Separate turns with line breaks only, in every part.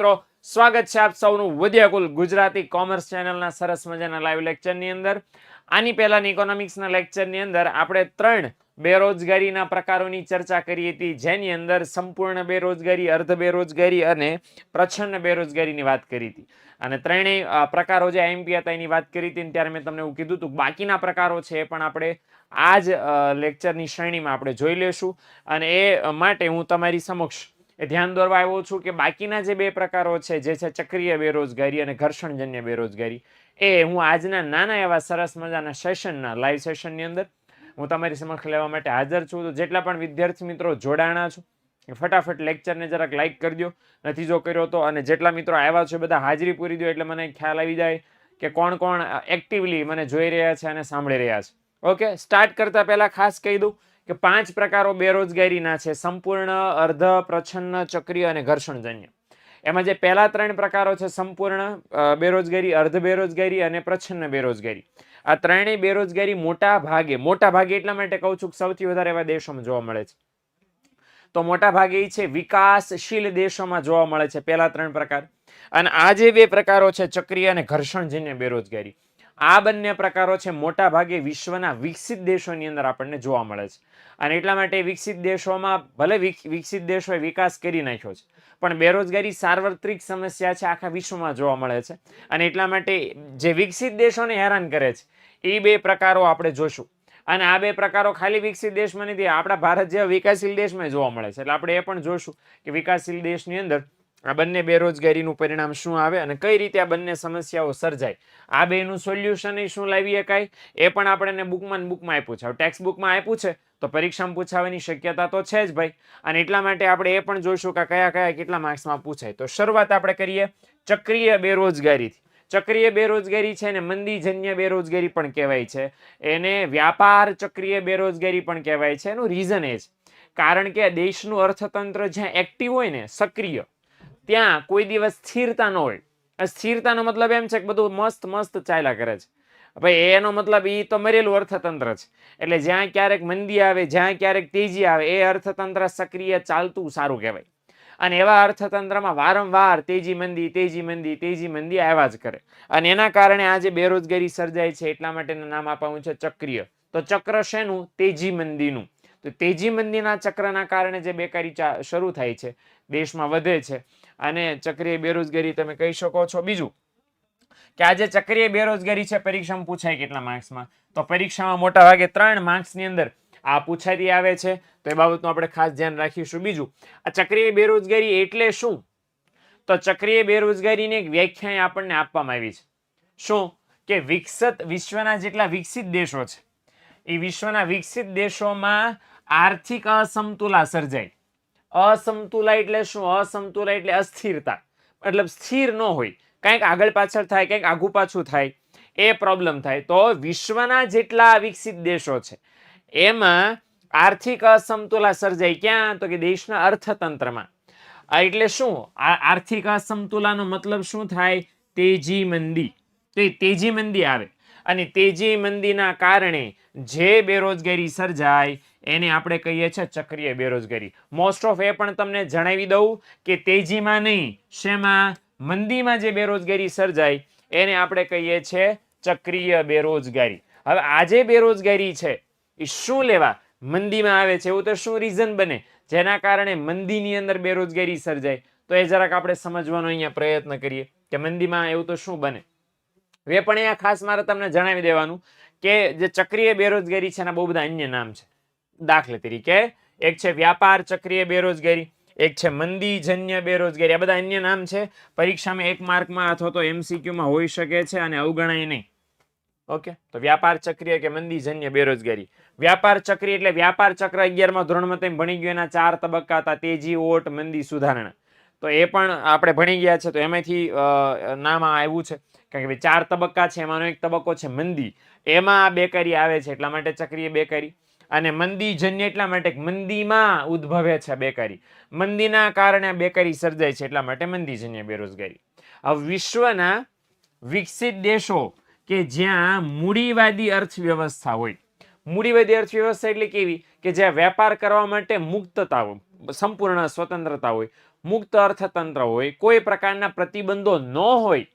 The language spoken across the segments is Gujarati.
મિત્રો, સ્વાગત છે આપ સૌનું વધ્યાકુલ ગુજરાતી કોમર્સ ચેનલના સરસ મજાના લાઈવ લેક્ચરની અંદર. આની પહેલાની ઇકોનોમિક્સના લેક્ચરની અંદર આપણે ત્રણ બેરોજગારીના પ્રકારોની ચર્ચા કરી હતી, જેની અંદર સંપૂર્ણ બેરોજગારી, અર્ધ બેરોજગારી અને પ્રછન્ન બેરોજગારીની વાત કરી હતી. અને ત્રણેય પ્રકારો જે આઈએમપી હતા એની વાત કરી હતી ત્યારે મેં તમને એવું કીધું હતું બાકીના પ્રકારો છે એ પણ આપણે આ જ લેક્ચરની શ્રેણીમાં આપણે જોઈ લેશું. અને એ માટે હું તમારી સમક્ષ ધ્યાન દોરવા આવ્યો છું કે બાકીના જે બે પ્રકારો છે, જે છે ચક્રીય બેરોજગારી અને ઘર્ષણજન્ય બેરોજગારી, એ હું આજના નાના એવા સરસ મજાના સેશનના લાઈવ સેશનની અંદર હું તમારી સમક્ષ લેવા માટે હાજર છું. તો જેટલા પણ વિદ્યાર્થી મિત્રો જોડાણા છો ફટાફટ લેક્ચરને જરાક લાઈક કરી દો. નથી જો કર્યો તો અને જેટલા મિત્રો આવ્યા છે બધા હાજરી પૂરી દો એટલે મને ખ્યાલ આવી જાય કે કોણ કોણ એક્ટિવલી મને જોઈ રહ્યા છે અને સાંભળી રહ્યા છે. ઓકે સ્ટાર્ટ કરતા પહેલા ખાસ કહી દઉં કે પાંચ પ્રકારો બેરોજગારીના છે, સંપૂર્ણ, અર્ધ, પ્રછન્ન, ચક્રીય અને ઘર્ષણજન્ય. એમાં જે પહેલા ત્રણ પ્રકારો છે, સંપૂર્ણ બેરોજગારી, અર્ધ બેરોજગારી અને પ્રછન્ન બેરોજગારી. આ ત્રણેય બેરોજગારી મોટા ભાગે મોટા ભાગે એટલા માટે કહું છું કે સૌથી વધારે એવા દેશોમાં જોવા મળે છે. તો મોટા ભાગે એ છે, વિકાસશીલ દેશોમાં જોવા મળે છે પહેલા ત્રણ પ્રકાર. અને આ જે બે પ્રકારો છે, ચક્રીય અને ઘર્ષણજન્ય બેરોજગારી. આ બંને પ્રકારો છે, મોટા ભાગે વિશ્વના વિકસિત દેશોની અંદર આપણને જોવા મળે છે. અને એટલા માટે વિકસિત દેશોમાં ભલે વિક- વિકસિત દેશોએ વિકાસ કરી નાખ્યો છે, પણ બેરોજગારી સાર્વત્રિક સમસ્યા છે આખા વિશ્વમાં જોવા મળે છે. અને એટલા માટે જે વિકસિત દેશોને હેરાન કરે છે એ બે પ્રકારો આપણે જોશું. અને આ બે પ્રકારો ખાલી વિકસિત દેશમાં નથી, આપણા ભારત જેવા વિકાસશીલ દેશમાં જોવા મળે છે. એટલે આપણે એ પણ જોશું કે વિકાસશીલ દેશની અંદર આ બંને બેરોજગારીનું પરિણામ શું આવે અને કઈ રીતે આ બંને સમસ્યાઓ સર્જાય. આ બેનું સોલ્યુશન શું લાવી શકાય એ પણ આપણે બુકમાં બુકમાં આપ્યું છે. ટેક્સ બુકમાં આપ્યું છે તો પરીક્ષામાં પૂછાવાની શક્યતા તો છે જ ભાઈ. અને એટલા માટે આપણે એ પણ જોઈશું કે કયા કયા કેટલા માર્ક્સમાં પૂછાય. તો શરૂઆત આપણે કરીએ ચક્રીય બેરોજગારીથી. ચક્રીય બેરોજગારી છે ને મંદીજન્ય બેરોજગારી પણ કહેવાય છે. એને વ્યાપાર ચક્રીય બેરોજગારી પણ કહેવાય છે. એનું રીઝન એ છે કારણ કે દેશનું અર્થતંત્ર જ્યાં એક્ટિવ હોય ને, સક્રિય, ત્યાં કોઈ દિવસ સ્થિરતા ન હોય. સ્થિરતાનો મતલબ એમ છે કે બધું મસ્ત મસ્ત ચાલ્યા કરે છે. ભાઈ, એનો મતલબ એ તો મરેલું અર્થતંત્ર છે. એટલે જ્યાં ક્યારેક મંદી આવે, જ્યાં ક્યારેક તેજી આવે, એ અર્થતંત્ર સક્રિય ચાલતું સારું કહેવાય. અને એવા અર્થતંત્રમાં વારંવાર તેજી મંદી તેજી મંદી તેજી મંદી આવ્યા જ કરે. અને એના કારણે આજે બેરોજગારી સર્જાય છે, એટલા માટેનું નામ આપવાનું છે ચક્રીય. તો ચક્ર શેનું? તેજી મંદીનું. તો તેજી મંદીના ચક્રના કારણે જે બેકારી શરૂ થાય છે, દેશમાં વધે છે. અને ચક્રીય બેરોજગારી તમે કહી શકો છો. બીજું કે આજે ચક્રીય બેરોજગારી છે, પરીક્ષામાં પૂછાય કેટલા માર્ક્સમાં? તો પરીક્ષામાં મોટા ભાગે ત્રણ માર્ક્સની અંદર આ પૂછાતી આવે છે. તો એ બાબતનું આપણે ખાસ ધ્યાન રાખીશું. બીજું, આ ચક્રીય બેરોજગારી એટલે શું? તો ચક્રીય બેરોજગારીની એક વ્યાખ્યા આપણને આપવામાં આવી છે. શું? કે વિકસિત વિશ્વના જેટલા વિકસિત દેશો છે, એ વિશ્વના વિકસિત દેશોમાં આર્થિક અસમતુલા સર્જાય. અસમતુલા એટલે શું? અસમતુલા એટલે અસ્થિરતા. મતલબ સ્થિર ન હોય. કંઈક આગળ પાછળ થાય, કંઈક આઘું પાછું થાય, એ પ્રોબ્લેમ થાય. તો વિશ્વના જેટલા વિકસિત દેશો છે, એમાં આર્થિક અસમતુલા સર્જાય ક્યાં? તો કે દેશના અર્થતંત્રમાં. એટલે શું? આર્થિક અસમતુલાનો મતલબ શું થાય? તેજી મંદી. તો એ તેજી મંદી આવે. અને તેજી મંદીના કારણે જે બેરોજગારી સર્જાય, એને આપણે કહીએ છીએ ચક્રીય બેરોજગારી. મોસ્ટ ઓફ એ પણ તમને જણાવી દઉં કે તેજીમાં નહીં. શેમાં? મંદીમાં જે બેરોજગારી સર્જાય એને આપણે કહીએ છીએ ચક્રીય બેરોજગારી. હવે આજે બેરોજગારી છે, એ શું લેવા? મંદીમાં આવે છે, એવું તો શું રીઝન બને? જેના કારણે મંદીની અંદર બેરોજગારી સર્જાય તો એ જરાક આપણે સમજવાનો અહીંયા પ્રયત્ન કરીએ કે મંદીમાં એવું તો શું બને? એ પણ અહીંયા ખાસ મારે તમને જણાવી દેવાનું કે જે ચક્રીય બેરોજગારી છે એના બહુ બધા અન્ય નામ છે. દાખલા તરીકે, એક છે વ્યાપાર ચક્રીય બેરોજગારી એક છે મંદીજન્ય બેરોજગારી. આ બધા અન્ય નામ છે. પરીક્ષામાં એક માર્કમાં અથવા તો એમસીક્યુમાં હોઈ શકે છે અને અવગણાય નહીં. ઓકે? તો વ્યાપાર ચક્રીય કે મંદીજન્ય બેરોજગારી? વ્યાપાર ચક્રી એટલે વ્યાપાર ચક્ર અગિયારમાં ધોરણમાં તેમ ભણી ગયો એના ચાર તબક્કા હતા. તેજી, ઓટ, મંદી, સુધારણા. તો એ પણ આપણે ભણી ગયા છે. તો એમાંથી નામ આવ્યું છે. કારણ કે ભાઈ ચાર તબક્કા છે. એમાંનો એક તબક્કો છે મંદી. એમાં આ બેકારી આવે છે. એટલા માટે ચક્રીય બેકારી. અને મંદીજન્ય એટલા માટે મંદીમાં ઉદ્ભવે છે બેકારી. મંદીના કારણે બેકારી સર્જાય છે એટલા માટે મંદીજન્ય બેરોજગારી. હવે વિશ્વના વિકસિત દેશો કે જ્યાં મૂડીવાદી અર્થવ્યવસ્થા હોય. મૂડીવાદી અર્થવ્યવસ્થા એટલે કેવી? કે જ્યાં વેપાર કરવા માટે મુક્તતા હોય, સંપૂર્ણ સ્વતંત્રતા હોય, મુક્ત અર્થતંત્ર હોય, કોઈ પ્રકારના પ્રતિબંધો ન હોય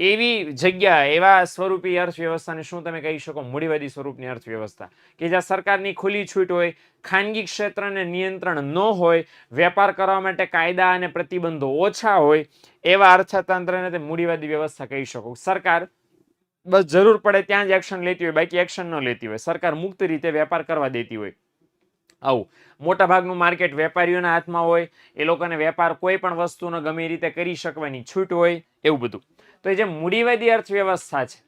એવી જગ્યા, એવા સ્વરૂપી અર્થવ્યવસ્થાને શું તમે કહી શકો? મૂડીવાદી સ્વરૂપની અર્થવ્યવસ્થા. કે જ્યાં સરકારની ખુલ્લી છૂટ હોય, ખાનગી ક્ષેત્રને નિયંત્રણ ન હોય, વેપાર કરવા માટે કાયદા અને પ્રતિબંધો ઓછા હોય, એવા અર્થતંત્રને તે મૂડીવાદી વ્યવસ્થા કહી શકો. સરકાર બસ જરૂર પડે ત્યાં જ એક્શન લેતી હોય, બાકી એક્શન ન લેતી હોય. સરકાર મુક્ત રીતે વેપાર કરવા દેતી હોય. આવું. મોટાભાગનું માર્કેટ વેપારીઓના હાથમાં હોય, એ લોકોને વેપાર કોઈ પણ વસ્તુનો ગમે રીતે કરી શકવાની છૂટ હોય, એવું બધું. તો એ જે મૂડીવાદી અર્થવ્યવસ્થા છે,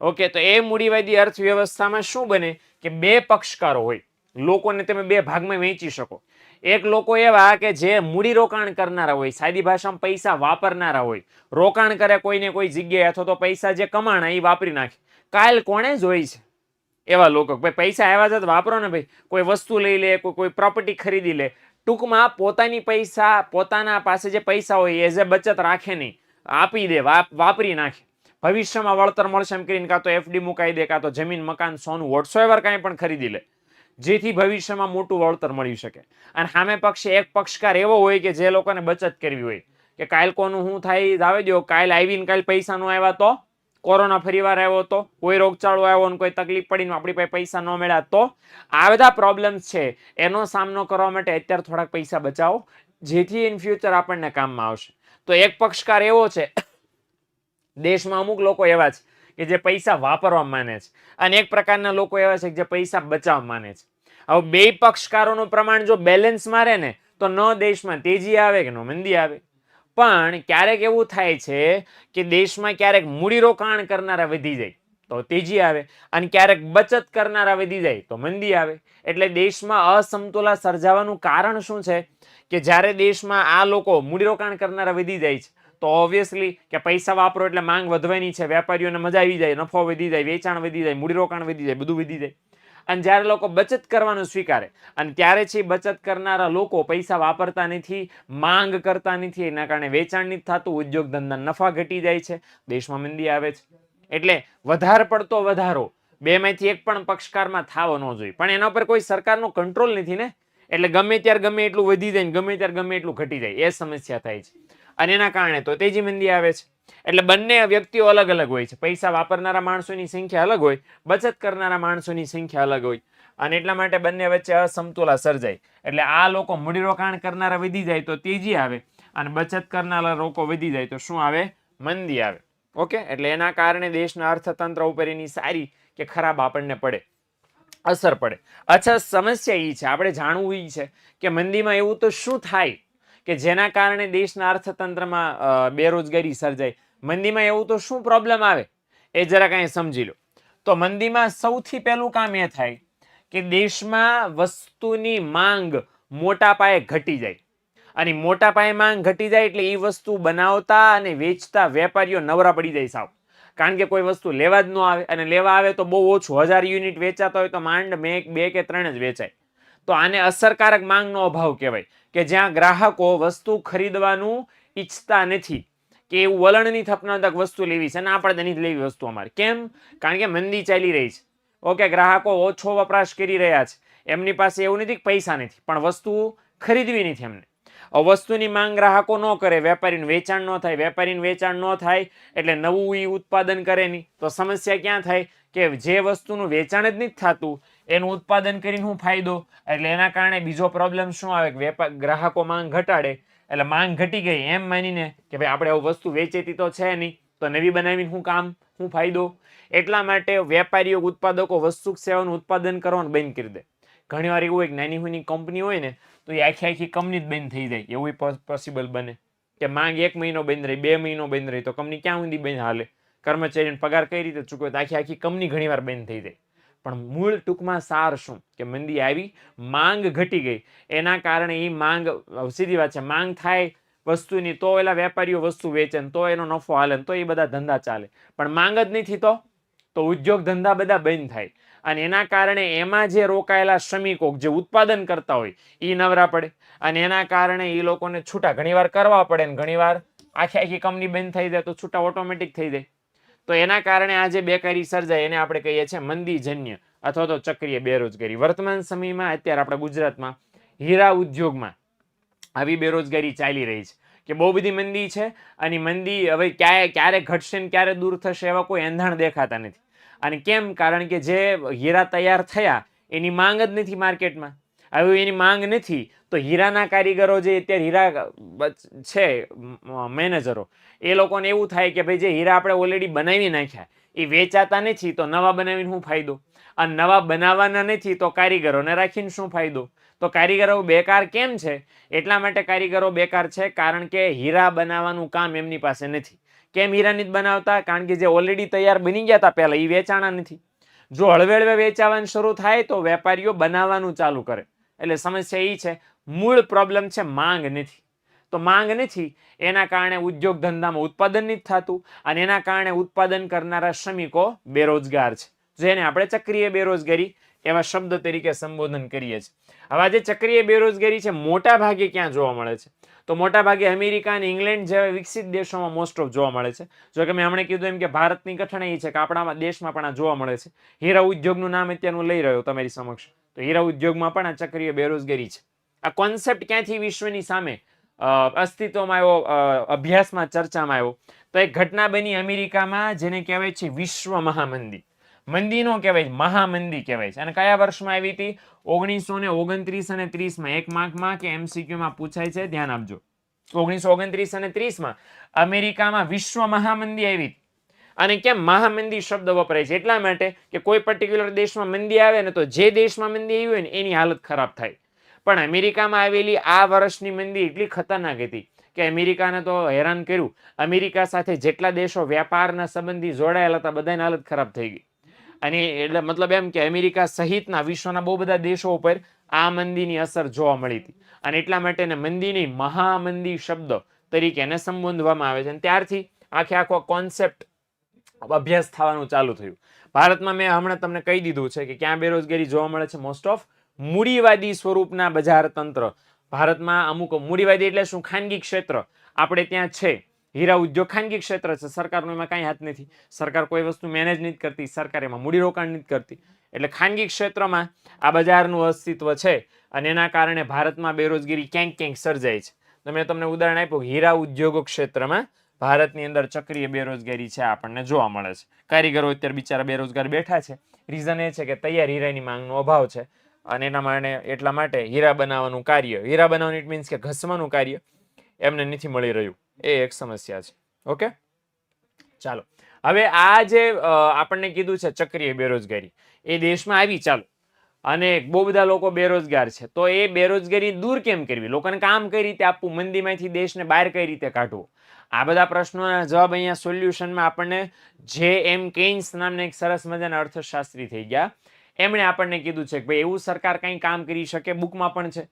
ઓકે, તો એ મૂડીવાદી અર્થવ્યવસ્થામાં શું બને કે બે પક્ષકારો હોય, લોકોને તમે બે ભાગમાં વહેંચી શકો. એક લોકો એવા કે જે મૂડી રોકાણ કરનારા હોય, સાદી ભાષામાં પૈસા વાપરનારા હોય, રોકાણ કરે કોઈને કોઈ જગ્યાએ અથવા તો પૈસા જે કમાણા એ વાપરી નાખે. કાલ કોણે જોઈ છે? એવા લોકો ભાઈ પૈસા આવ્યા છે તો વાપરો ને ભાઈ, કોઈ વસ્તુ લઈ લે, કોઈ કોઈ પ્રોપર્ટી ખરીદી લે. ટૂંકમાં પોતાની પૈસા, પોતાના પાસે જે પૈસા હોય એઝ જે બચત રાખે નહીં. આપી દે, વાપ- વાપરી નાખે. ભવિષ્યમાં વળતર મળશે એમ કરીને કાં તો એફડી મુકાઈ દે, કાં તો જમીન, મકાન, સોનું વોટ્સોએવર કાંઈ પણ ખરીદી લે. જેથી ભવિષ્યમાં મોટું વળતર મળી શકે. અને સામે પક્ષે એક પક્ષકાર એવો હોય કે જે લોકોને બચત કરવી હોય. કે કાલ કોનું શું થાય આવે દો, કાલ આવીને કાલ પૈસાનો આવ્યા તો? કોરોના ફરીવાર આવ્યો તો? કોઈ રોગચાળો આવ્યો ને કોઈ તકલીફ પડીને આપણી પાસે પૈસા ન મળ્યા તો? આ બધા પ્રોબ્લેમ્સ છે. એનો સામનો કરવા માટે અત્યારે થોડાક પૈસા બચાવો. જેથી ઇન ફ્યુચર આપણને કામમાં આવશે. તો એક પક્ષકાર એવો છે, દેશમાં અમુક લોકો એવા છે કે જે પૈસા વાપરવા માને છે અને એક પ્રકારના લોકો એવા છે કે જે પૈસા બચાવવા માને છે. હવે બે પક્ષકારોનું પ્રમાણ જો બેલેન્સ મારે ને, તો ન દેશમાં તેજી આવે કે ન મંદી આવે. પણ ક્યારેક એવું થાય છે કે દેશમાં ક્યારેક મૂડીરોકાણ કરનારા વધી જાય, તો તેજી આવે. અને ક્યારેક બચત કરનારા વધી જાય, તો મંદી આવે. એટલે દેશમાં અસમતુલા સર્જાવાનું કારણ શું છે? કે જ્યારે દેશમાં આ લોકો મૂડીરોકાણ કરનારા વધી જાય છે, તો ઓબ્વિયસલી કે પૈસા વાપરો એટલે માંગ વધવાની છે, વેપારીઓને મજા આવી જાય, નફો વધી જાય, વેચાણ વધી જાય, મૂડીરોકાણ વધી જાય, બધું વધી જાય. અને જ્યારે લોકો બચત કરવાનું સ્વીકારે, અને ત્યારે છે બચત કરનારા લોકો પૈસા વાપરતા નથી, માંગ કરતા નથી, એના કારણે વેચાણ નથી થતું, ઉદ્યોગ ધંધા નફા ઘટી જાય છે, દેશમાં મંદી આવે છે. એટલે વધારે પડતો વધારો બેમાંથી એક પણ પક્ષકારમાં થાવો ન જોઈએ. પણ એના પર કોઈ સરકારનો કંટ્રોલ નથી ને? એટલે ગમે ત્યારે ગમે એટલું વધી જાય ગમે ત્યારે ગમે એટલું ઘટી જાય, એ સમસ્યા થાય છે. અને એના કારણે તો તેજી મંદી આવે છે. એટલે બંને વ્યક્તિઓ અલગ અલગ હોય છે. પૈસા વાપરનારા માણસોની સંખ્યા અલગ હોય, બચત કરનારા માણસોની સંખ્યા અલગ હોય. અને એટલા માટે બંને વચ્ચે અસમતુલા સર્જાય. એટલે આ લોકો મૂડીરોકાણ કરનારા વધી જાય તો તેજી આવે અને બચત કરનારા લોકો વધી જાય તો શું આવે? મંદી આવે. ઓકે? એટલે એના કારણે દેશના અર્થતંત્ર ઉપર એની સારી કે ખરાબ આપણને પડે. અસર પડે. અચ્છા, સમસ્યા એ છે. આપણે જાણવું એ છે કે મંદીમાં એવું તો શું થાય કે જેના કારણે દેશના અર્થતંત્રમાં બેરોજગારી સર્જાય? મંદીમાં એવું તો શું પ્રોબ્લેમ આવે? એ જરા કાંઈ સમજી લો. તો મંદીમાં સૌથી પહેલું કામ એ થાય કે દેશમાં વસ્તુની માંગ મોટા પાયે ઘટી જાય. અને મોટા પાયે માંગ ઘટી જાય એટલે એ વસ્તુ બનાવતા અને વેચતા વેપારીઓ નવરા પડી જાય સાવ. કારણ કે કોઈ વસ્તુ લેવા જ ન આવે અને લેવા આવે તો બહુ ઓછું. હજાર યુનિટ વેચાતા હોય તો માંડ બે બે કે ત્રણ જ વેચાય. તો આને અસરકારક માંગનો અભાવ કહેવાય કે જ્યાં ગ્રાહકો વસ્તુ ખરીદવાનું ઈચ્છતા નથી કે એવું વલણની થપનાદક વસ્તુ લેવી છે અને આપણે નથી લેવી વસ્તુ અમારે. કેમ? કારણ કે મંદી ચાલી રહી છે. ઓકે, ગ્રાહકો ઓછો વપરાશ કરી રહ્યા છે. એમની પાસે એવું નથી કે પૈસા નથી, પણ વસ્તુ ખરીદવી નથી એમને. વસ્તુની માંગ ગ્રાહકો ન કરે, વેપારીનું વેચાણ ન થાય, વેપારીનું વેચાણ ન થાય, એટલે નવું એ ઉત્પાદન કરે નહીં. તો સમસ્યા ક્યાં થાય? કે જે વસ્તુનું વેચાણ જ નથી થતું, એનું ઉત્પાદન કરીને હું ફાયદો? એટલે એના કારણે બીજો પ્રોબ્લેમ શું આવે? કે વેપાર ગ્રાહકો માંગ ઘટાડે. એટલે માંગ ઘટી ગઈ. એમ માનીને કે ભાઈ, આપણે આવું વસ્તુ વેચેતી તો છે નહીં, તો નવી બનાવીને શું કામ, હું ફાયદો? એટલા માટે વેપારીઓ, ઉત્પાદકો વસ્તુ સેવાનું ઉત્પાદન કરવાનું બંધ કરી દે. ઘણીવાર એવું હોય કે નાની હુની કંપની હોય ને તો એ આખી આખી કંપની જ બંધ થઈ જાય, એવું પોસિબલ બને. કે માંગ એક મહિનો બંધ રહી, બે મહિનો બંધ રહી, તો કંપની ક્યાં સુધી બંધ હાલે? કર્મચારીને પગાર કઈ રીતે ચૂકવે? તો આખી આખી કંપની ઘણીવાર બંધ થઈ જાય. પણ મૂળ ટૂંકમાં સાર શું? કે મંદી આવી, માંગ ઘટી ગઈ. એના કારણે એ માંગ સીધી વાત છે, માંગ થાય વસ્તુની, તો એલા વેપારીઓ વસ્તુ વેચે તો એનો નફો હાલે તો એ બધા ધંધા ચાલે. પણ માંગ જ નથી તો? તો ઉદ્યોગ ધંધા બધા બંધ થાય. અને એના કારણે એમાં જે રોકાયેલા શ્રમિકો જે ઉત્પાદન કરતા હોય એ નવરા પડે. અને એના કારણે એ લોકોને છૂટા ઘણીવાર કરવા પડે ને ઘણીવાર આખી આખી કંપની બંધ થઈ જાય તો છૂટા ઓટોમેટિક થઈ જાય. તો એના કારણે આ જે બેકારી સર્જાય એને આપણે કહીએ છીએ મંદીજન્ય અથવા તો ચક્રીય બેરોજગારી. વર્તમાન સમયમાં અત્યારે આપણા ગુજરાતમાં હીરા ઉદ્યોગમાં આવી બેરોજગારી ચાલી રહી છે. કે બહુ બધી મંદી છે અને મંદી હવે ક્યારે ક્યારે ઘટશે ને ક્યારે દૂર થશે એવા કોઈ એંધાણ દેખાતા નથી. અને કેમ? કારણ કે જે હીરા તૈયાર થયા, એની માંગ જ નથી માર્કેટમાં. હવે એની માંગ નથી, તો હીરાના કારીગરો જે અત્યારે હીરા છે મેનેજરો, એ લોકોને એવું થાય કે ભાઈ જે હીરા આપણે ઓલરેડી બનાવી નાખ્યા, એ વેચાતા નથી, તો નવા બનાવીને શું ફાયદો? અને નવા બનાવવાના નથી, તો કારીગરોને રાખીને શું ફાયદો? તો કારીગરો બેકાર કેમ છે? એટલા માટે કારીગરો બેકાર છે, કારણ કે હીરા બનાવવાનું કામ એમની પાસે નથી. કેમ હીરાની જ બનાવતા? કારણ કે જે ઓલરેડી તૈયાર બની ગયા હતા પહેલાં એ વેચાણા નથી. જો હળવે હળવે વેચાવાનું શરૂ થાય તો વેપારીઓ બનાવવાનું ચાલુ કરે. એટલે સમસ્યા એ છે, મૂળ પ્રોબ્લેમ છે માંગ નથી. તો માંગ નથી, એના કારણે ઉદ્યોગ ધંધામાં ઉત્પાદન નથી થતું અને એના કારણે ઉત્પાદન કરનારા શ્રમિકો બેરોજગાર છે. જેને આપણે ચક્રીય બેરોજગારી એવા શબ્દ તરીકે સંબોધન કરીએ છીએ. હવે આજે ચક્રીય બેરોજગારી છે, મોટા ભાગે ક્યાં જોવા મળે છે? તો મોટા ભાગે અમેરિકા અને ઇંગ્લેન્ડ જેવા વિકસિત દેશોમાં મોસ્ટ ઓફ જોવા મળે છે. જો કે મેં હમણાં કીધું એમ કે ભારતની કઠણાઈ છે કે આપણા દેશમાં પણ આ જોવા મળે છે. હીરા ઉદ્યોગનું નામ અત્યારે હું લઈ રહ્યો તમારી સમક્ષ. તો હીરા ઉદ્યોગમાં પણ આ ચક્રીય બેરોજગારી છે. આ કોન્સેપ્ટ ક્યાંથી વિશ્વની સામે અસ્તિત્વમાં આવ્યો અભ્યાસમાં, ચર્ચામાં આવ્યો? તો એક ઘટના બની અમેરિકામાં જેને કહેવાય છે વિશ્વ મહામંદી. મંદી નો કહેવાય મહામંદી કહેવાય છે. અને કયા વર્ષમાં આવી હતી? ઓગણીસો ને ઓગણત્રીસ અને ત્રીસમાં. એક માર્કમાં કે એમસીક્યુમાં પૂછાય છે? ધ્યાન આપજો. ઓગણીસો ઓગણત્રીસ અને ત્રીસમાં અમેરિકામાં વિશ્વ મહામંદી આવી. અને કેમ મહામંદી શબ્દ વપરાય છે? એટલા માટે કે કોઈ પર્ટિક્યુલર દેશમાં મંદી આવે ને તો જે દેશમાં મંદી આવી હોય ને એની હાલત ખરાબ થાય. પણ અમેરિકામાં આવેલી આ વર્ષની મંદી એટલી ખતરનાક હતી કે અમેરિકાને તો હેરાન કર્યું. અમેરિકા સાથે જેટલા દેશો વ્યાપારના સંબંધી જોડાયેલા હતા, બધાની હાલત ખરાબ થઈ ગઈ. અને એટલે મતલબ એમ કે અમેરિકા સહિતના વિશ્વના બહુ બધા દેશો ઉપર આ મંદીની અસર જોવા મળી હતી. અને એટલા માટે એને મંદીની મહામંદી શબ્દ તરીકે એને સંબોધવામાં આવે છે. અને ત્યારથી આખે આખો કોન્સેપ્ટ અભ્યાસ થવાનું ચાલુ થયું. ભારતમાં મેં હમણાં તમને કહી દીધું છે કે ક્યાં બેરોજગારી જોવા મળે છે મોસ્ટ ઓફ મૂડીવાદી સ્વરૂપના બજાર તંત્ર. ભારતમાં અમુક મૂડીવાદી એટલે શું? ખાનગી ક્ષેત્ર. આપણે ત્યાં છે. હીરા ઉદ્યોગ ખાનગી ક્ષેત્ર છે. સરકારનો એમાં કાંઈ હાથ નથી. સરકાર કોઈ વસ્તુ મેનેજ નથી કરતી. સરકાર એમાં મૂડીરોકાણ નથી કરતી. એટલે ખાનગી ક્ષેત્રમાં આ બજારનું અસ્તિત્વ છે અને એના કારણે ભારતમાં બેરોજગારી ક્યાંક ક્યાંક સર્જાય છે. તો મેં તમને ઉદાહરણ આપ્યું. હીરા ઉદ્યોગ ક્ષેત્રમાં ભારતની અંદર ચક્રીય બેરોજગારી છે આપણને જોવા મળે છે. કારીગરો અત્યારે બિચારા બેરોજગાર બેઠા છે. રીઝન એ છે કે તૈયાર હીરાની માંગનો અભાવ છે અને એના માટે એટલા માટે હીરા બનાવવાનું કાર્ય. હીરા બનાવવાનું ઇટ મીન્સ કે ઘસવાનું કાર્ય એમને નથી મળી રહ્યું. એ એક સમસ્યા છે. ઓકે? ચાલો. હવે આ જે આપણને કીધું છે ચક્રીય બેરોજગારી, એ દેશમાં આવી, ચાલો. અને બહુ બધા લોકો બેરોજગાર છે. તો એ બેરોજગારી દૂર કેમ કરવી? લોકોને કામ કઈ રીતે આપવું? મંદીમાંથી દેશને બહાર કઈ રીતે કાઢવો? આ બધા પ્રશ્નોના જવાબ અહીંયા સોલ્યુશનમાં આપણને જે એમ કેન્સ નામના એક સરસ મજાના અર્થશાસ્ત્રી થઈ ગયા. એમણે આપણને કીધું છે કે ભાઈ, એવું સરકાર કંઈ કામ કરી શકે? બુકમાં પણ છે.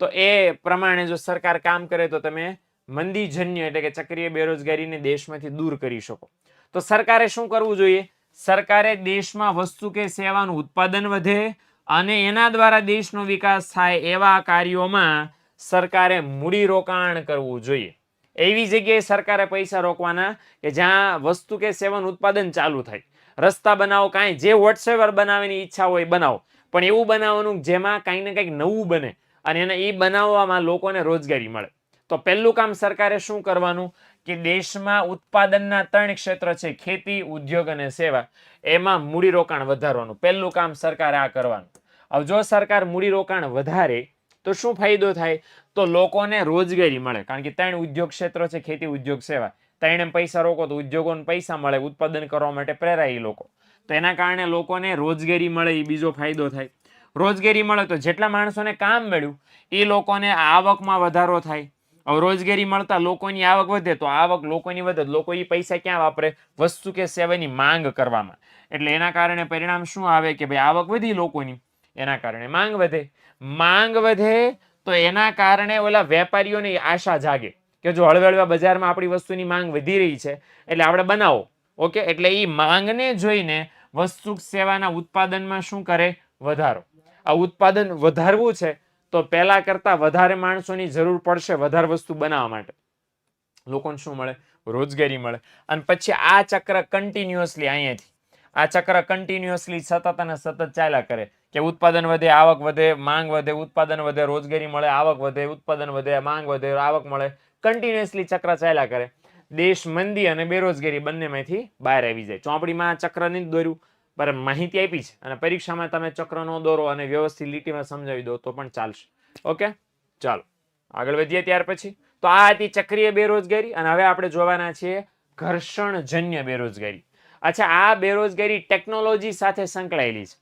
તો એ પ્રમાણે જો સરકાર કામ કરે તો તમે મંદીજન્ય એટલે કે ચક્રીય બેરોજગારીને દેશમાંથી દૂર કરી શકો. તો સરકારે શું કરવું જોઈએ? સરકારે દેશમાં વસ્તુ કે સેવાનું ઉત્પાદન વધે અને એના દ્વારા દેશનો વિકાસ થાય એવા કાર્યોમાં સરકારે મૂડીરોકાણ કરવું જોઈએ. એવી જગ્યાએ સરકારે પૈસા રોકવાના કે જ્યાં વસ્તુ કે સેવાનું ઉત્પાદન ચાલુ થાય. રસ્તા બનાવો, કાંઈ જે વોટ્સએવર બનાવવાની ઈચ્છા હોય બનાવો. પણ એવું બનાવવાનું જેમાં કાંઈક ને કંઈક નવું બને અને એને એ બનાવવામાં લોકોને રોજગારી મળે. તો પહેલું કામ સરકારે શું કરવાનું? કે દેશમાં ઉત્પાદનના ત્રણ ક્ષેત્ર છે, ખેતી, ઉદ્યોગ અને સેવા. એમાં મૂડીરોકાણ વધારવાનું. પહેલું કામ સરકારે આ કરવાનું. હવે જો સરકાર મૂડીરોકાણ વધારે, તો શું ફાયદો થાય? તો લોકોને રોજગારી મળે. કારણ કે ત્રણ ઉદ્યોગ ક્ષેત્રો છે, ખેતી, ઉદ્યોગ, સેવા. ત્રણે પૈસા રોકો તો ઉદ્યોગોને પૈસા મળે, ઉત્પાદન કરવા માટે પ્રેરાય લોકો. તો એના કારણે લોકોને રોજગારી મળે એ બીજો ફાયદો થાય. રોજગારી મળે તો જેટલા માણસોને કામ મળ્યું એ લોકોને આવકમાં વધારો થાય. હવે રોજગારી મળતા લોકોની આવક વધે તો આવક લોકોની વધે લોકો એ પૈસા ક્યાં વાપરે? વસ્તુ કે સેવાની માંગ કરવામાં. એટલે એના કારણે પરિણામ શું આવે કે ભાઈ આવક વધી લોકોની? એના કારણે માંગ વધે. માંગ વધે તો એના કારણે ઓલા વેપારીઓની આશા જાગે કે જો હળવે હળવે બજારમાં આપણી વસ્તુની માંગ વધી રહી છે, એટલે આપણે બનાવો. ઓકે? એટલે એ માંગને જોઈને વસ્તુ સેવાના ઉત્પાદનમાં શું કરે? વધારો. આ ઉત્પાદન વધારવું છે તો પહેલા કરતા વધારે માણસોની જરૂર પડશે વધારે વસ્તુ બનાવવા માટે. લોકોને શું મળે? રોજગારી મળે. અને પછી આ ચક્ર કન્ટિન્યુઅસલી અહીંયાથી. આ ચક્ર કન્ટિન્યુઅસલી સતત અને સતત ચાલ્યા કરે. કે ઉત્પાદન વધે, આવક વધે, માંગ વધે, ઉત્પાદન વધે, રોજગારી મળે, આવક વધે, ઉત્પાદન વધે, માંગ વધે, આવક મળે. કન્ટિન્યુઅસલી ચક્ર ચાલ્યા કરે. દેશ મંદી અને બેરોજગારી બંનેમાંથી બહાર આવી જાય. ચોપડીમાં આ ચક્ર નહીં દોર્યું. પર માહિતી આપી છે અને પરીક્ષામાં તમે ચક્ર નો દોરો અને વ્યવસ્થિત લીટીમાં સમજાવી દો તો પણ ચાલશે. ઓકે? ચાલો. આગળ વધીએ ત્યાર પછી. તો આ હતી ચક્રીય બેરોજગારી અને હવે આપણે જોવાના છીએ ઘર્ષણજન્ય બેરોજગારી. અચ્છા, આ બેરોજગારી ટેકનોલોજી સાથે સંકળાયેલી છે.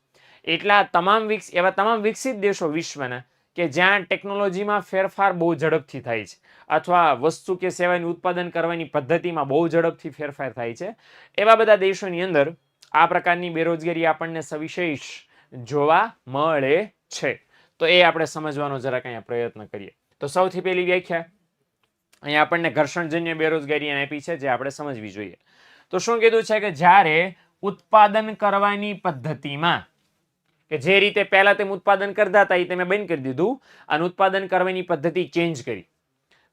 એટલા તમામ વિકસ, એવા તમામ વિકસિત દેશો વિશ્વના કે જ્યાં ટેકનોલોજીમાં ફેરફાર બહુ ઝડપથી થાય છે અથવા વસ્તુ કે સેવાનું ઉત્પાદન કરવાની પદ્ધતિમાં બહુ ઝડપથી ફેરફાર થાય છે. એવા બધા દેશોની અંદર આ પ્રકારની બેરોજગારી આપણને સવિશેષ જોવા મળે છે. તો એ આપણે સમજવાનો જરાક અહીંયા પ્રયત્ન કરીએ. તો સૌથી પહેલી વ્યાખ્યા. અહીંયા આપણને ઘર્ષણજન્ય બેરોજગારી આપી છે, જે આપણે સમજવી જોઈએ. તો શું કીધું છે કે જ્યારે ઉત્પાદન કરવાની પદ્ધતિમાં, કે જે રીતે પહેલા તેમ ઉત્પાદન કરતા હતા, એ તમે બંધ કરી દીધું અને ઉત્પાદન કરવાની પદ્ધતિ ચેન્જ કરી.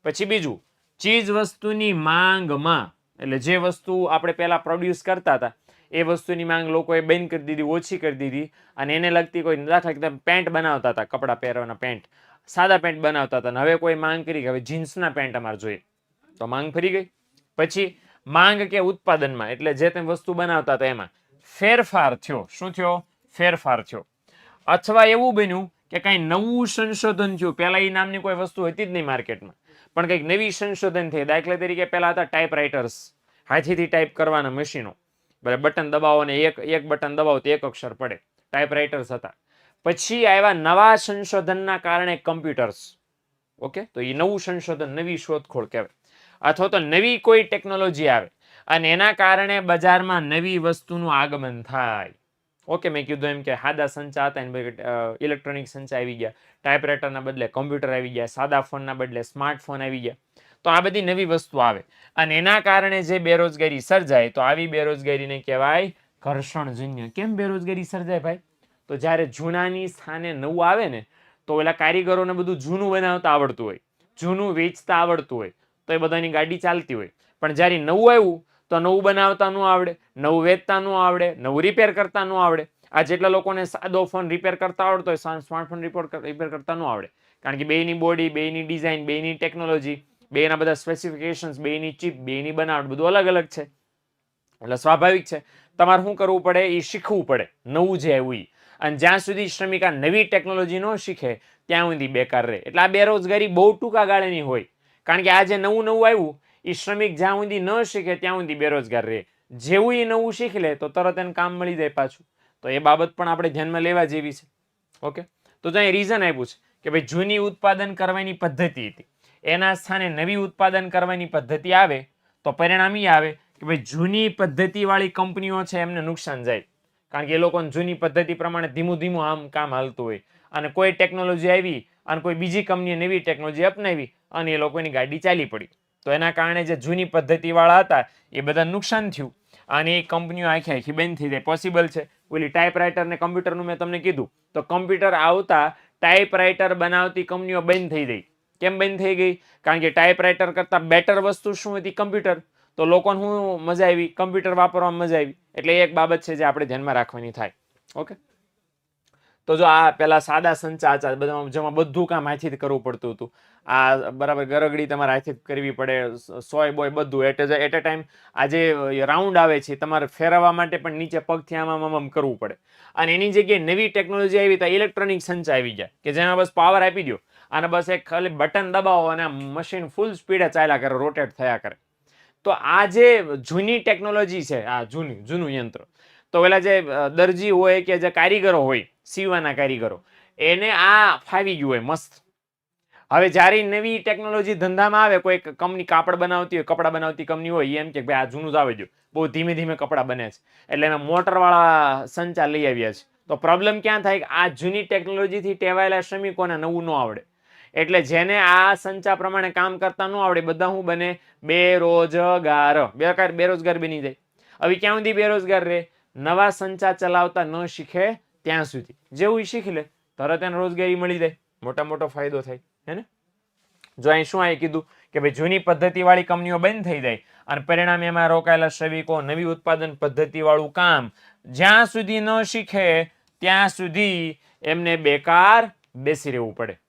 પછી બીજું ચીજ વસ્તુની માંગમાં, એટલે જે વસ્તુ આપણે પહેલા પ્રોડ્યુસ કરતા હતા એ વસ્તુની માંગ લોકોએ બંધ કરી દીધી, ઓછી કરી દીધી અને એને લગતી કોઈ દાખલા કે પેન્ટ બનાવતા હતા, કપડાં પહેરવાના પેન્ટ, સાદા પેન્ટ બનાવતા હતા અને હવે કોઈ માંગ કરી કે હવે જીન્સના પેન્ટ અમારે જોઈએ. તો માંગ ફરી ગઈ. પછી માંગ કે ઉત્પાદનમાં, એટલે જે તમે વસ્તુ બનાવતા હતા એમાં, ફેરફાર થયો. શું થયો? ફેરફાર થયો. અથવા એવું બન્યું કે કાંઈ નવું સંશોધન થયું. પહેલાં એ નામની કોઈ વસ્તુ હતી જ નહીં માર્કેટમાં. પણ કંઈક નવી સંશોધન થઈ. દાખલા તરીકે પહેલાં હતા ટાઈપ રાઇટર્સ હાથીથી ટાઈપ કરવાના મશીનો બરાબર બટન દબાવો ને એક એક બટન દબાવો તો એક અક્ષર પડે. ટાઈપ રાઇટર્સ હતા. પછી આવ્યા નવા સંશોધનના કારણે કમ્પ્યુટર્સ ઓકે તો એ નવું સંશોધન, નવી શોધખોળ કહેવાય. અથવા તો નવી કોઈ ટેકનોલોજી આવે અને એના કારણે બજારમાં નવી વસ્તુનું આગમન થાય. ઓકે મેં કીધું એમ કે સાદા સંચા હતા એને ઇલેક્ટ્રોનિક સંચા આવી ગયા. ટાઈપરાઇટરના બદલે કમ્પ્યુટર આવી ગયા. સાદા ફોનના બદલે સ્માર્ટફોન આવી ગયા. તો આ બધી નવી વસ્તુ આવે. અને એના કારણે જે બેરોજગારી સર્જાય, તો આવી બેરોજગારીને કહેવાય ઘર્ષણજન્ય. કેમ બેરોજગારી સર્જાય ભાઈ? તો જ્યારે જૂનાની સ્થાને નવું આવે ને, તો ઓલા કારીગરોને બધું જૂનું બનાવતા આવડતું હોય. જૂનું વેચતા આવડતું હોય. તો એ બધાની ગાડી ચાલતી હોય. પણ જ્યારે નવું આવ્યું, તો નવું બનાવતા ન આવડે, નવું વેચતા ન આવડે, નવું રિપેર કરતા ન આવડે. આ જેટલા લોકોને સાદો ફોન રિપેર કરતા આવડતો હોય સ્માર્ટફોન રિપોર્ટ રિપેર કરતા ન આવડે. કારણ કે બેની બોડી બેની ડિઝાઇન બેની ટેકનોલોજી બેના બધા સ્પેસિફિકેશન્સ બેની ચીપ, બેની બનાવટ, બધું અલગ અલગ છે. એટલે સ્વાભાવિક છે. તમારે શું કરવું પડે? એ શીખવું પડે. નવું જે આવ્યું એ અને જ્યાં સુધી શ્રમિક નવી ટેકનોલોજી ન શીખે, ત્યાં સુધી બેકાર રહે. એટલે આ બેરોજગારી બહુ ટૂંકા ગાળેની હોય. કારણ કે આ જે નવું નવું આવ્યું, એ શ્રમિક જ્યાં સુધી ન શીખે, ત્યાં સુધી બેરોજગાર રહે. જેવું એ નવું શીખી લે, તો તરત એને કામ મળી જાય પાછું. તો એ બાબત પણ આપણે ધ્યાનમાં લેવા જેવી છે. ઓકે? તો ત્યાં રીઝન આપ્યું છે કે ભાઈ જૂની ઉત્પાદન કરવાની પદ્ધતિ હતી. એના સ્થાને નવી ઉત્પાદન કરવાની પદ્ધતિ આવે, તો પરિણામ એ આવે કે ભાઈ જૂની પદ્ધતિવાળી કંપનીઓ છે એમને નુકસાન જાય. કારણ કે એ લોકોને જૂની પદ્ધતિ પ્રમાણે ધીમું ધીમું આમ કામ હાલતું હોય. અને કોઈ ટેકનોલોજી આવી અને કોઈ બીજી કંપનીએ નવી ટેકનોલોજી અપનાવી અને એ લોકોની ગાડી ચાલી પડી. તો એના કારણે જે જૂની પદ્ધતિવાળા હતા, એ બધા નુકસાન થયું. અને એ કંપનીઓ આખી આખી બંધ થઈ જાય. પોસિબલ છે. ઓલી ટાઈપરાઇટર ને કમ્પ્યુટરનું મેં તમને કીધું. તો કમ્પ્યુટર આવતા ટાઈપરાઇટર બનાવતી કંપનીઓ બંધ થઈ ગઈ કેમ બંધ થઈ ગઈ? કારણ કે ટાઈપરાઇટર કરતાં બેટર વસ્તુ શું હતી? કમ્પ્યુટર તો લોકોને શું મજા આવી. કમ્પ્યુટર વાપરવામાં મજા આવી. એટલે એક બાબત છે જે આપણે ધ્યાનમાં રાખવાની થાય. ઓકે તો જો આ પેલા સાદા સંચા આચાર બધા જેમાં બધું કામ હાથથી જ કરવું પડતું હતું. આ બરાબર ગરગડી તમારે હાથથી કરવી પડે, સોય બોય બધું. એટ એટ અ ટાઈમ આ જે રાઉન્ડ આવે છે, તમારે ફેરવવા માટે પણ નીચે પગથી આમ આમ કરવું પડે. અને એની જગ્યાએ નવી ટેકનોલોજી આવી તો ઇલેક્ટ્રોનિક સંચા આવી જાય કે જેમાં બસ પાવર આપી દો અને બસ એક ખાલી બટન દબાવો અને મશીન ફૂલ સ્પીડે ચાલ્યા કરે રોટેટ થયા કરે. તો આ જે જૂની ટેકનોલોજી છે, આ જૂની, જૂનું યંત્ર, તો પેલા જે દરજી હોય કે જે કારીગરો હોય સીવવાના કારીગરો, એને આ ફાવી ગયું હોય મસ્ત. હવે જ્યારે નવી ટેકનોલોજી ધંધામાં આવે કોઈ કંપની કાપડ બનાવતી હોય, કપડાં બનાવતી કંપની હોય, એમ કે ભાઈ આ જૂનું જ આવે જો બહુ ધીમે ધીમે કપડાં બને છે. એટલે એના મોટરવાળા સંચાર લઈ આવ્યા છે. તો પ્રોબ્લેમ ક્યાં થાય? કે આ જૂની ટેકનોલોજીથી ટેવાયેલા શ્રમિકોને નવું ન આવડે. એટલે જેને આ સંચા પ્રમાણે કામ કરતા ન આવડે, બધા શું બને બેરોજગાર. બેકાર, બેરોજગાર બની જાય. હવે ક્યાં સુધી બેરોજગાર રહે? નવા સંચા ચલાવતા ન શીખે ત્યાં સુધી. જેવું શીખી લે, તરત એને રોજગારી મળી જાય. મોટા મોટો ફાયદો થાય, હે ને? જો અહીં શું અહીં કીધું? કે ભાઈ જૂની પદ્ધતિવાળી કંપનીઓ બંધ થઈ જાય અને પરિણામે એમાં રોકાયેલા શ્રમિકો, નવી ઉત્પાદન પદ્ધતિવાળું કામ જ્યાં સુધી ન શીખે, ત્યાં સુધી એમને બેકાર બેસી રહેવું પડે.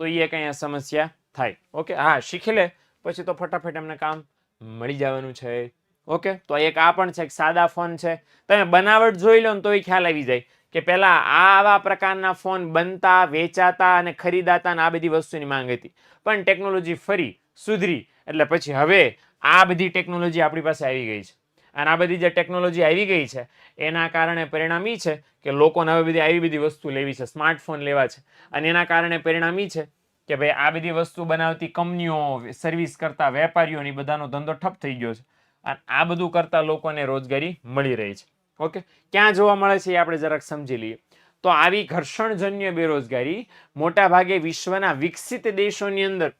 તો એ એક અહીંયા સમસ્યા થાય. ઓકે? હા, શીખી લે. પછી તો ફટાફટ એમને કામ મળી જવાનું છે. ઓકે? તો એક આ પણ છે, એક સાદા ફોન છે. તમે બનાવટ જોઈ લો ને તો એ ખ્યાલ આવી જાય કે પહેલાં આ આવા પ્રકારના ફોન બનતા, વેચાતા અને ખરીદાતા અને આ બધી વસ્તુની માંગ હતી. પણ ટેકનોલોજી ફરી સુધરી. એટલે પછી હવે આ બધી ટેકનોલોજી આપણી પાસે આવી ગઈ છે. અને આ બધી જે ટેકનોલોજી આવી ગઈ છે, એના કારણે પરિણામ એ છે કે લોકોને હવે બધી આવી બધી વસ્તુ લેવી છે સ્માર્ટફોન લેવા છે. અને એના કારણે પરિણામ એ છે કે ભાઈ આ બધી વસ્તુ બનાવતી કંપનીઓ સર્વિસ કરતા વેપારીઓની બધાનો ધંધો ઠપ થઈ ગયો છે. અને આ બધું કરતા લોકોને રોજગારી મળી રહી છે. ઓકે? ક્યાં જોવા મળે છે એ આપણે જરાક સમજી લઈએ. તો આવી ઘર્ષણજન્ય બેરોજગારી મોટા ભાગે વિશ્વના વિકસિત દેશોની અંદર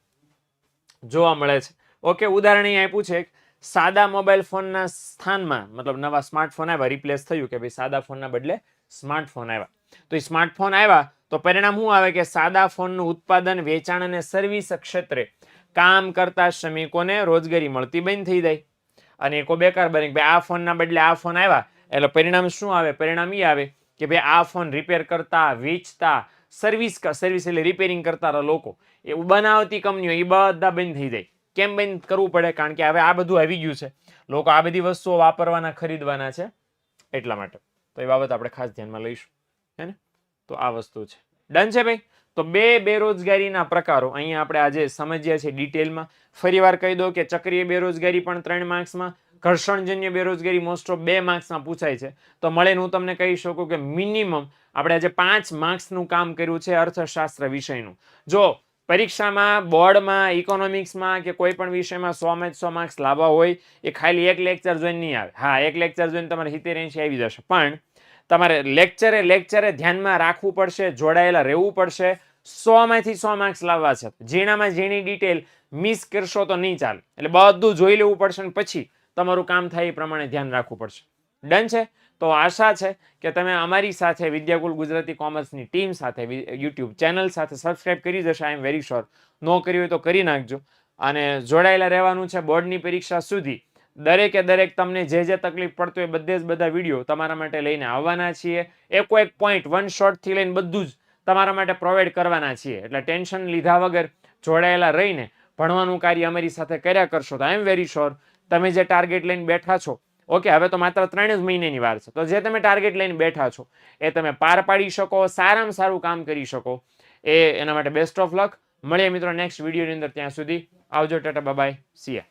જોવા મળે છે. ઓકે? ઉદાહરણ અહીં આપ્યું છે સાદા મોબાઈલ ફોનના સ્થાનમાં, મતલબ નવા સ્માર્ટફોન આવ્યા રિપ્લેસ થયું કે ભાઈ સાદા ફોનના બદલે સ્માર્ટફોન આવ્યા. તો એ સ્માર્ટફોન આવ્યા, તો પરિણામ શું આવે કે સાદા ફોનનું ઉત્પાદન, વેચાણ અને સર્વિસ ક્ષેત્રે કામ કરતા શ્રમિકોને રોજગારી મળતી બંધ થઈ જાય. અને એકો બેકાર બને કે ભાઈ આ ફોનના બદલે આ ફોન આવ્યા, એટલે પરિણામ શું આવે? પરિણામ એ આવે કે ભાઈ આ ફોન રિપેર કરતા, વેચતા સર્વિસ સર્વિસ એટલે રિપેરિંગ કરતા લોકો, એ બનાવતી કંપનીઓ એ બધા બંધ થઈ જાય. કેમ બંધ કરવું પડે? કારણ કે હવે આ બધું આવી ગયું છે. લોકો આ બધી વસ્તુઓ વાપરવાના, ખરીદવાના છે. એટલા માટે. તો એ બાબત આપણે ખાસ ધ્યાનમાં લઈશું. હે ને? તો આ વસ્તુ છે. ડન છે ભાઈ? તો બે બેરોજગારીના પ્રકારો અહીંયા આપણે આજે સમજ્યા છે ડિટેલમાં. ફરીવાર કહી દો કે ચક્રીય બેરોજગારી પણ ત્રણ માર્ક્સમાં, ઘર્ષણજન્ય બેરોજગારી મોસ્ટ ઓફ બે માર્ક્સમાં પૂછાય છે. તો મળે હું તમને કહી શકું કે મિનિમમ આપણે આજે પાંચ માર્ક્સનું કામ કર્યું છે અર્થશાસ્ત્ર વિષયનું. જો પરીક્ષામાં, બોર્ડમાં ઇકોનોમિક્સમાં કે કોઈ પણ વિષયમાં સોમાં સો માર્ક્સ લાવવા હોય, એ ખાલી એક લેક્ચર જોઈને નહીં આવે. હા, એક લેક્ચર જોઈને તમારે સિત્તેર એંશી આવી જશે. પણ તમારે લેક્ચરે લેક્ચરે ધ્યાનમાં રાખવું પડશે, જોડાયેલા રહેવું પડશે. સોમાંથી સો માર્ક્સ લાવવા છે. ઝીણામાં ઝીણી ડિટેલ મિસ કરશો તો નહીં ચાલે. એટલે બધું જોઈ લેવું પડશે ને પછી તમારું કામ થાય એ પ્રમાણે ધ્યાન રાખવું પડશે. ડન છે? તો આશા છે કે તમે અમારી સાથે વિદ્યાકુલ ગુજરાતી કોમર્સની ટીમ સાથે યુટ્યુબ ચેનલ સાથે સબસ્ક્રાઇબ કરી જશે આઈ એમ વેરી શ્યોર ન કરી હોય તો કરી નાખજો. અને જોડાયેલા રહેવાનું છે બોર્ડની પરીક્ષા સુધી. દરેકે દરેક તમને જે જે તકલીફ પડતી હોય બધે જ બધા વીડિયો તમારા માટે લઈને આવવાના છીએ. એકો એક પોઈન્ટ વન શોર્ટથી લઈને બધું જ તમારા માટે પ્રોવાઈડ કરવાના છીએ. એટલે ટેન્શન લીધા વગર જોડાયેલા રહીને ભણવાનું કાર્ય અમારી સાથે કર્યા કરશો તો આઈ એમ વેરી શ્યોર તમે જે ટાર્ગેટ લઈને બેઠા છો ઓકે, હવે તો માત્ર ત્રણ જ મહિનાની વાર છે. તો જે તમે ટાર્ગેટ લઈને બેઠા છો, એ તમે પાર પાડી શકો, સારામાં સારું કામ કરી શકો. એ એના માટે બેસ્ટ ઓફ લક મળીએ મિત્રો નેક્સ્ટ વિડીયોની અંદર. ત્યાં સુધી આવજો, ટાટા બાય સિયા